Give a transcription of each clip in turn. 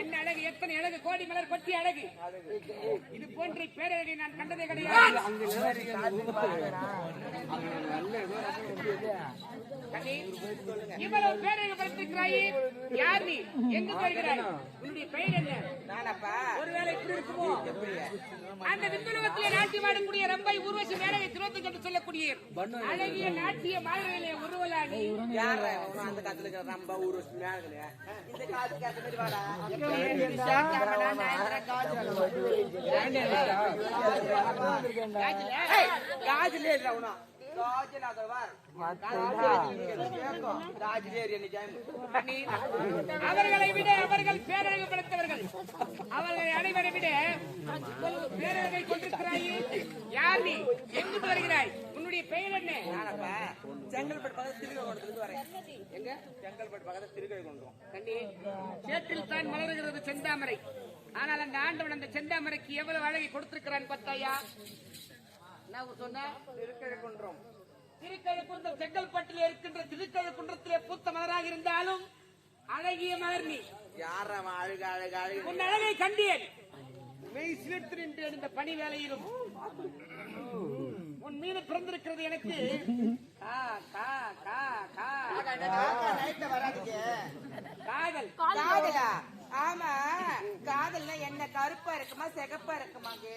என்ன அழகு எத்தனை அழகு? கோடி மலர் கொட்டி அழகு. இது போன்ற பேரழகை நான் கண்டதே கிடையாது. இவ்வளவு பேரழகு படுத்திருக்கிறாயே. யார் நீ? எங்க போகிறாய்? உன்னுடைய பெயர் என்ன? நானப்பா. ஒருவேளை இப்படி இருக்குமோ? அந்த விந்துலகத்திலே நாட்டியம் ஆடக்கூடிய ரம்பை ஊர்வசி மேலவை திருவத்துக்கு என்று சொல்லக்கூடிய அழகிய நாட்டிய மாதவிலே உருவலாடி யாரா இவன்? அந்த காலத்துல ரம்ப ஊர் மேலே இந்த மாதிரி வாடா. காஜிலே இல்ல உனா காஜில் அவர்களை விட அவர்கள் பேரழகு படைத்தவர்கள் அவர்களை அனைவரை விட பேரழகை கொண்டிருக்கிறாயே. யார் நீ? எங்கு வருகிறாய்? உன்னுடைய பெயர் என்ன? செங்கல்பட்டு பக்கத்துல திருக்கழுகுன்றத்துல வரேன். எங்க? செங்கல்பட்டு பக்கத்துல திருக்கழுகுன்றம் கண்ணி சேற்றில் தான் மலர்கிறது செந்தாமரை. ஆனால் அந்த ஆண்டவன் அந்த செந்தாமரைக்கு எவ்வளவு அழகை கொடுத்திருக்கிறான் பார்த்தாயா நான் சொன்ன திருக்கழுகுன்றம் திருக்கழுக்குன்றம் செங்கல்பட்டிலே இருக்கின்ற திருக்கழுக்குன்றத்திலே பூத்த மலராக இருந்தாலும் அழகிய மலர் நீ. யாரா அவன்? அழுக அழுக அழுக. உன் அழகை கண்டேன். மெய் சிலிர்த்து நின்றேன். இந்த பணி வேலையிலும் உன் மீது பிறந்திருக்கிறது எனக்கு. கா, கா, கா, கா. காதல். காதலா? ஆமா. காதல்னா என்ன? கருப்பா இருக்குமா சிகப்பா இருக்குமாங்க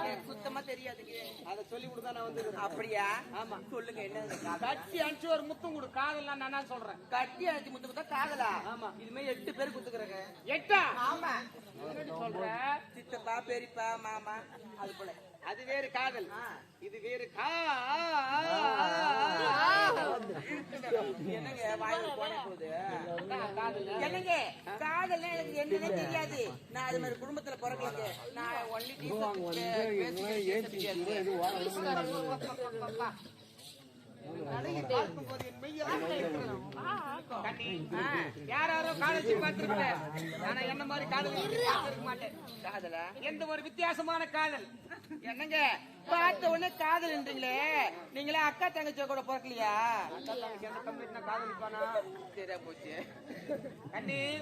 எனக்கு சுத்தமா தெரியாதுங்க அதை சொல்லி கொடுத்தா நான் வந்து அப்படியா? ஆமா. சொல்லுங்க என்ன கட்டி அனுப்பிச்சு ஒரு முத்தம் கொடு. காதல் நான் சொல்றேன்? கட்டி அழைச்சி முத்து குத்தா காதலா? ஆமா. இதுமே எட்டு பேர் குத்துக்கிறேங்க. எட்டா? ஆமா. சொல்ற? சித்தப்பா பெரியப்பா மாமா அது போல. அது வேறு காதல். இது வேறு கா என்னங்க வாயில போன போகுது காதல். என்னங்க காதல்னா எனக்கு என்னன்னே தெரியாது. நான் அது மாதிரி குடும்பத்துல பிறக்கலைங்க நான் ஒன்லி கண்ணி யார் யாரோ காதலிச்சு பார்த்திருப்பேன் ஆனா என்ன மாதிரி காதல் பார்த்திருக்க மாட்டேன் காதல எந்த ஒரு வித்தியாசமான காதல்? என்னங்க? பார்த்த உடனே காதல்ன்றீங்களே நீங்களே அக்கா தங்கச்சிய கூட பிறக்கலையா? சரியா போச்சு.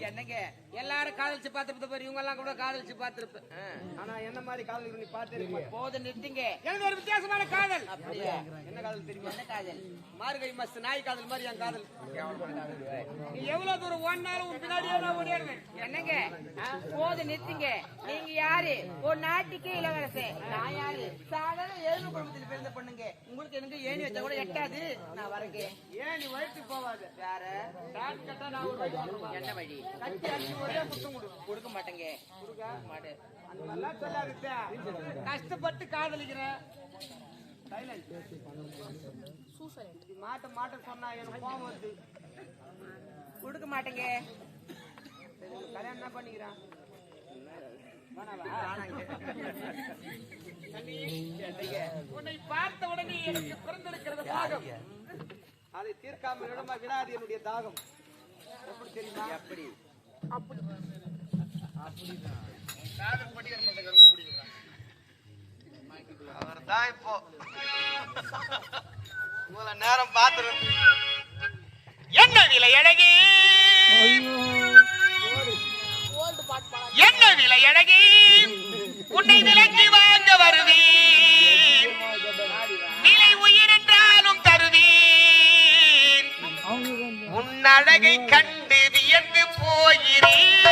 என்னங்க? எல்லாரும் காதலிச்சு பார்த்துருப்ப பாரு இவங்க எல்லாம் கூட காதலிச்சு பார்த்திருப்பேன் ஆனா என்ன மாதிரி காதல் நீ பார்த்திருக்க போதும் நிறுத்துங்க. எனக்கு ஒரு வித்தியாசமான காதல். அப்படியா? என்ன காதல் தெரியுமா? என்ன காதல்? மார்கழி மாச நாய் காதல் மாதிரி என் காதல். நீ எவ்வளவு தூரம் ஓடினாலும் உன் பின்னாடியே நான் ஓடிடுவேன். என்னங்க? போதும் நிறுத்துங்க. நீங்க யாரு? ஒரு நாட்டுக்கே இளவரசன் நான் யாரு? ஏழு குடும்பத்தில் பிறந்த பொண்ணுங்க. உங்களுக்கு எனக்கு ஏணி வச்சா கூட எட்டாது? நான் வரங்க. நீ வயிற்று போவாது. வேற. டாட் கட்டா நான் ஒரு வழி. என்ன வழி? கட்டி அடிச்சு ஒரே முத்தம் கொடு கொடுக்க மாட்டேங்க. கொடுக்க? மாட்டேன் அந்த மாதிரிலாம். கஷ்டப்பட்டு காதலிக்கிறேன் மாட்ட மாட்ட சொன்னா எனக்கு கோவம் வருது. கொடுக்க மாட்டேங்க. கல்யாணம் என்ன பண்ணிக்கிறான்? உன்னை பார்த்த உடனே எனக்கு பிறந்திருக்கிறது தாகம் அதை தீர்க்காமல் விடமா வினாது என்னுடைய தாகம் எப்படி தெரியுமா எப்படி அவர்தான் இப்போ இவ்வளவு நேரம் பார்த்துருந்து என்ன விலை அழகி? என்ன விலை அழகி? உன்னை விலைக்கு வாங்க வருவேன். விலை உயிர் என்றாலும் தருவேன். உன் அழகை கண்டு வியந்து போகிறேன்.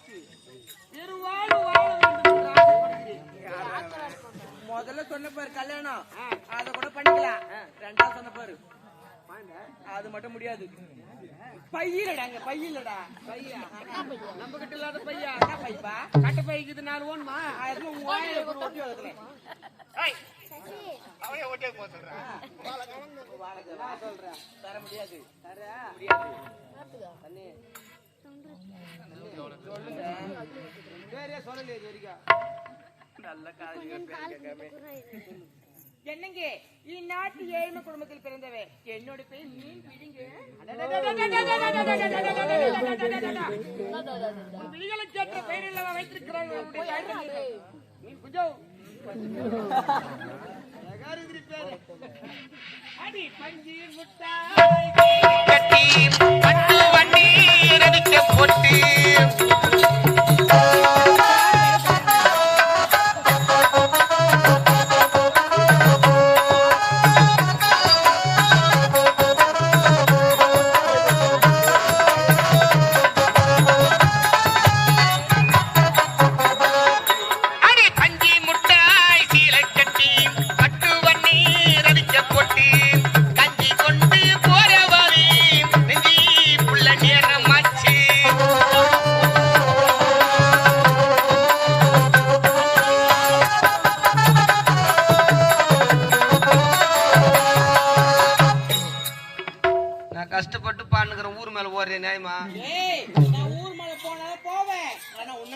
சந்தோஷமாக வைத்து பெருவாழ்வு வாழ வேண்டும் என்று ஆசைப்படுகிறேன். முதல்ல சொன்ன பாரு கல்யாணம். அத கூட பண்ணிக்கலாம். ரெண்டாவது சொன்ன பாரு. அது மட்டும் முடியாது. பையிலடா அங்க பையிலடா. பையா? நம்ம கிட்ட இல்லாத பையா? என்ன பைப்பா? கட்ட பைக்குது நாலு ஓன்மா அது உங்க வாயில போட்டு ஒட்டி போக சொல்றான் தர முடியாது. தர முடியாது சொல்லுங்க வேறே சொல்லலையே இது வரைக்கும் நல்ல காலேஜ் என்னங்க? இந்நாட்டு ஏழ்மை குடும்பத்தில் பிறந்தவை. என்னோட பேர் மீன் பிடிங்க. வைத்திருக்கிறாங்க குஜோ அடி பஞ்சி முட்டாய். கட்டி பட்டு வண்டி. ரவிக்க போட்டு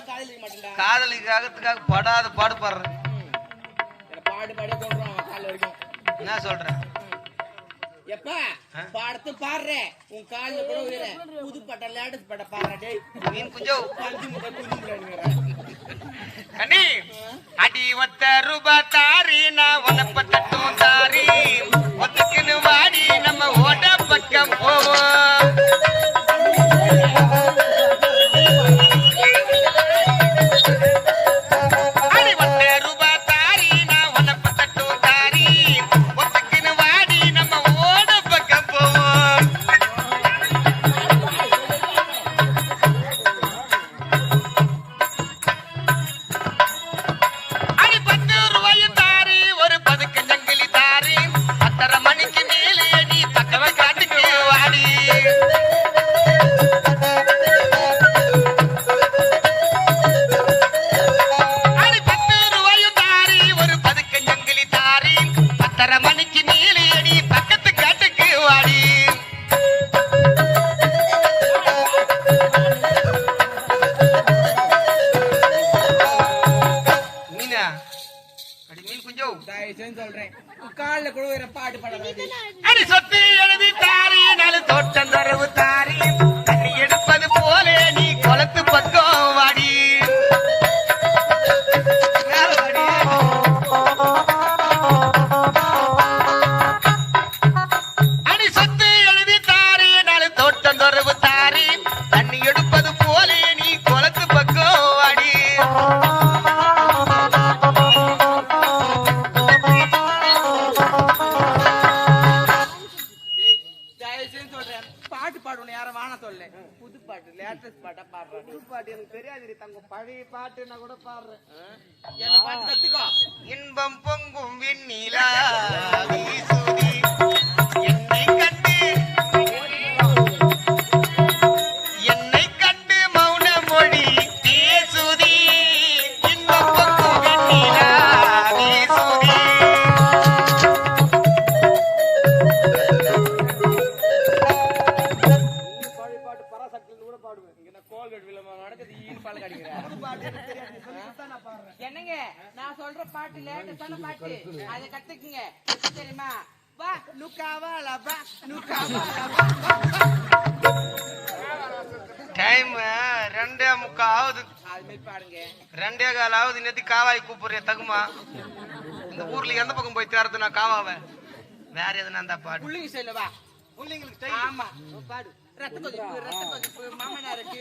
காதலிக்க மாட்டேன்டா. காதலிக்காகத்துக்காக படாத பாடுபடுறேன் என்ன சொல்றான் சொல்றேன் எப்பா? பாடத்து பாடுற. உன் கால்ல கூட உயிர. புது பட்ட லேட்டஸ்ட் பட்ட பாடுற. டேய் மீன் குஞ்சோ? பஞ்சு முட்டை குஞ்சு முட்டைங்கிற கண்ணி அடி ஒத்த ரூபா தாரி தயவுசெய்து சொல்றேன். கால்ல கூட பாட்டு பாடாத அடி சொத்து எழுதி தாரி நாலு தோட்டம் தரவு தாரி. பாடுறேன் புது பாட்டு எனக்கு தெரியாது தங்க பழைய பாட்டு நான் கூட பாடுறேன். என்ன பாட்டு கத்துக்கோ. இன்பம் பொங்கும் விண்ணிலா. என்னங்க? நான் சொல்ற பாட்டு லேட்டஸ்டான பாட்டு? அதை கத்துக்குங்க. தெரியுமா? வா லுக்காவா லபா லுக்காவா லபா டைம் ரெண்டே முக்கா ஆகுது ரெண்டே கால் ஆகுது நேத்தி காவாய் கூப்பிடுறிய தகுமா? இந்த ஊர்ல எந்த பக்கம் போய் தேர்றது நான் காவாவை? வேற எதுனா இருந்தா பாடு. புள்ளிங்க சைடுல வா. பிள்ளைங்களுக்கு ஆமா. பாடு. ரத்த கொதிப்பு ரத்த கொதிப்பு. மாமனாருக்கு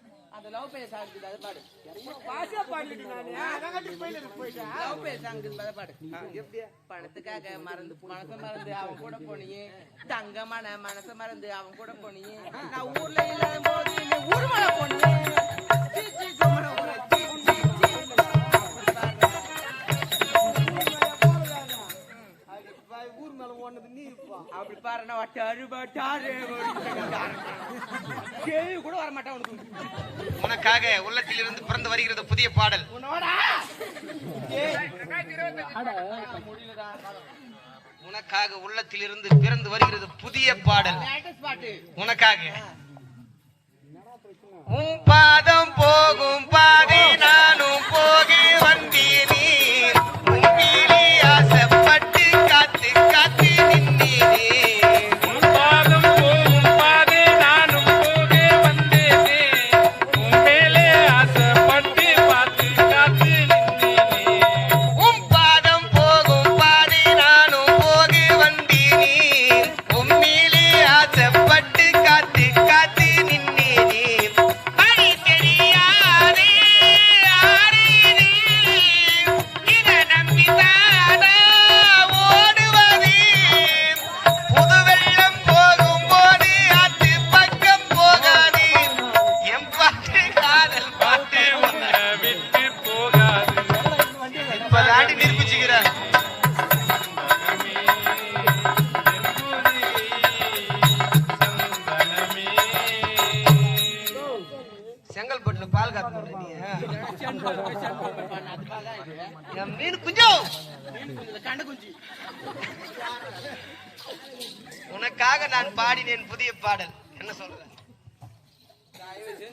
அந்த லவ் பேஸ் ஆகுது அது பாடு. பாசா பாடலடி நானு. அதான் கட்டி போயில போயிட்டா? லவ் பேஸ் ஆகுது அது பாடு. பணத்துக்காக மறந்து மனச மறந்து அவன் கூட போனியே. தங்கமான மனச மறந்து அவன் கூட போனியே. நான் ஊர்ல இல்லாத போது நீ ஊர் மேல போனியே ஓடுனது நீ அப்படி பாருன்னா வட்டாரு வட்டாரு கேள்வி கூட வர மாட்டான் உனக்கு. உனக்காக உள்ளத்திலிருந்து பிறந்து வருகிறது புதிய பாடல். உன்னோடா. உனக்காக உள்ளத்திலிருந்து பிறந்து வருகிறது புதிய பாடல். உனக்காக. உன் பாதம் போகும் பாதை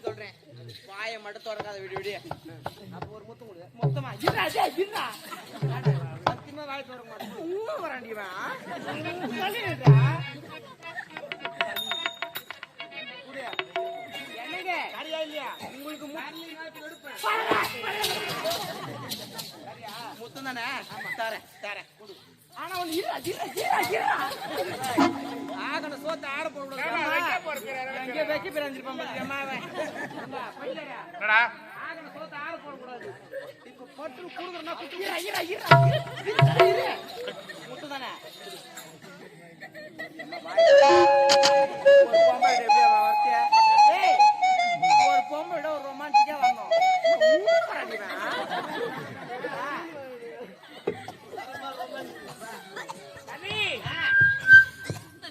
சொல்றேன். வாயை மட்டும் திறக்காத விடு விடு. அப்போ ஒரு முத்தம் கொடு மொத்தமா? டேய் இருடா சத்தியமா வாய் திறக்க மாட்டேன். வராண்டிவா என்னங்க? சரியா இல்லையா? உங்களுக்கு முத்தம் தானே? தரேன் தரேன் கொடு. ஆனா ஒண்ணு இருடா இருடா இருடா இருடா ஆகணும் சோத்த ஆட போடக்கூடாது எங்கே வச்சு பிறந்திருப்பான் பாத்தியம்மா அவன் என்னடா? ஆகணும் சோத்த ஆட இப்ப பட்டு குடுக்குறனா குட்டு இரு முட்டு தானே ஒரு பொம்பளை எப்படியா வார்த்தையா? ஏய் ஒரு பொம்பளை ஒரு ரொமான்டிக்கா வரணும்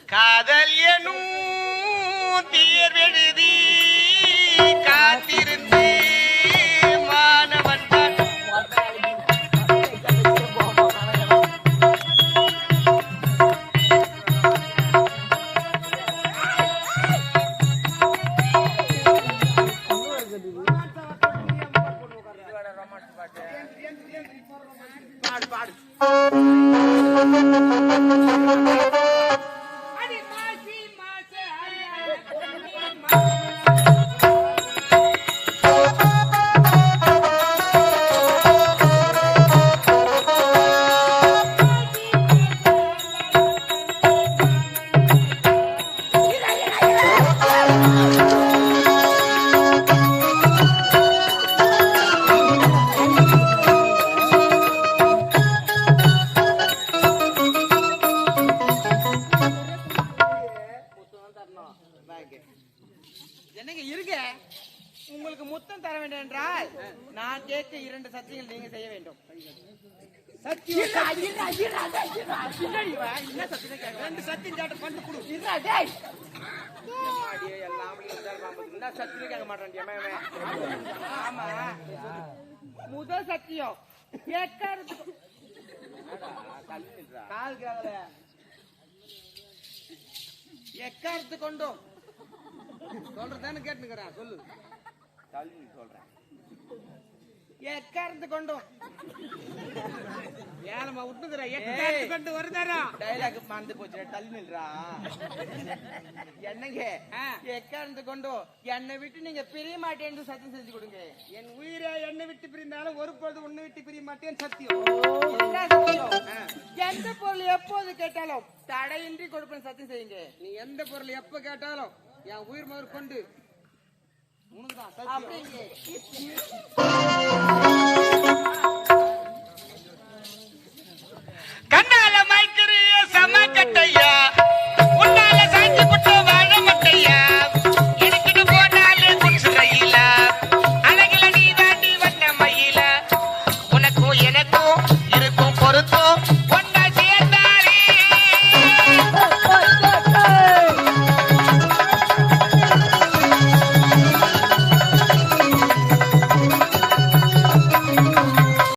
காதல் எனும் தீர்வெழுதி நான் கேட்க இரண்டு சத்தியங்கள் நீங்க செய்ய வேண்டும். சத்தியம் என்ன சத்தியம் கேட்க ரெண்டு சத்தியம் கேட்டு பண்ணி கொடு. என்ன சத்தியம் கேட்க மாட்டான் ஆமா. முதல் சத்தியம். கேட்கறதுக்கு. கால் கேட்கல எக்காரத்து கொண்டும்? சொல்றதானே கேட்டுக்கிறேன் சொல்லு. தள்ளி சொல்றேன். எக்காரத்து கொண்டும். ஏலமா விட்டுதுரா எட்டு கொண்டு வருதாரா டைலாக் மறந்து போச்சு தள்ளி நில்றா. என்னங்க? ஆ. எக்காரத்து கொண்டும். என்னை விட்டு நீங்க பிரிய மாட்டேன்னு சத்தியம் செஞ்சு கொடுங்க. என் உயிரை என்னை விட்டு பிரிந்தாலும் ஒரு பொழுது உன்னை விட்டு பிரிய மாட்டேன் சத்தியம். என்ன சத்தியம்? எந்த பொருள் எப்போது கேட்டாலும் தடையின்றி கொடுப்பேன் சத்தியம் செய்யுங்க. நீ எந்த பொருள் எப்ப கேட்டாலும் என் உயிர் முதல் கொண்டு உனக்குதான் சத்தியம்.